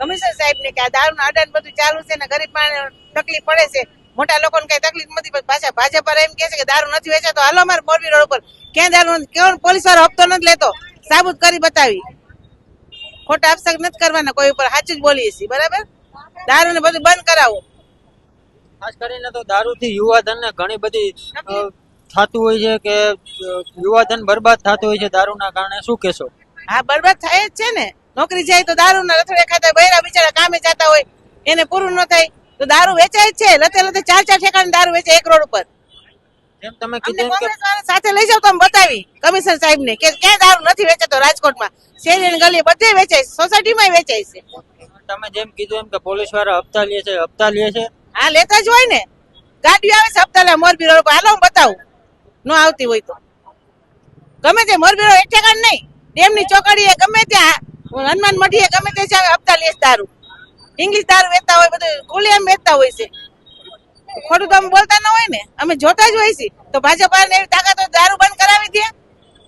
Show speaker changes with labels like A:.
A: Commissioner સાહેબ ને કે આ દારૂ અડાન બધું ચાલુ છે ને ગરીબ માણસ તકલીફ પડે છે. મોટા લોકોને કઈ તકલીફ નથી પણ પાછા ભાજપ પર એમ કે છે કે દારૂ નથી વેચાતો હાલો અમારે મોરબી રોડ ઉપર. ક્યાં દારૂ કેવો પોલીસ વાળો હપ્તો નથી લેતો. સાબુત કરી બતાવી. ખોટા અપશક નથી કરવાના કોઈ ઉપર સાચું જ બોલીએ છીએ બરાબર? દારૂ ને બધું બંધ કરાવો.
B: ખાસ કરીને તો દારૂથી યુવાધનને ઘણી બધી થતું હોય છે કે યુવાધન બરબાદ થતું હોય છે દારૂના કારણે. શું કહેશો?
A: હા બરબાદ થાય જ છે ને. નોકરી જાય તો દારૂ ના રથડે ખાતા બૈરા બિચારા કામે જતા હોય એને પૂરું ન થાય તો દારૂ વેચાય છે. લતે લતે ચાર ચાર ઠેકાણે દારૂ વેચે એક રોડ ઉપર.
B: જેમ તમે કીધું
A: સાથે લઈ જાવ તો અમે બતાવી કમિશનર સાહેબ ને કે ક્યાં દારૂ નથી વેચાતો રાજકોટમાં. શેરી ગલી બધે વેચાય છે સોસાયટીમાં વેચાય છે.
B: તમે જેમ કીધું એમ કે પોલીસવાળા હપ્તા લે છે હપ્તા લે છે.
A: હા લેતા જ હોય ને. ગાડીઓ આવે છે હપ્તા લે મોરબી રોડ પર હાલો હું બતાવું. ન આવતી હોય તો. ગમે તે મોરબી રોડ એક ઠેકાણ નહીં. ડેમની ચોકડીએ ગમે ત્યાં હનુમાન મઢીએ ગમે તે છે હપ્તા લેસ દારૂ. ઇંગ્લિશ દારૂ વેચતા હોય, બધું ખુલ્લેઆમ વેચતા હોય છે. ખોટું તો અમે બોલતા ન હોય ને, અમે જોતા જ હોય છે તો ભાજપ એવી તાકાત દારૂ બંધ કરાવી દે.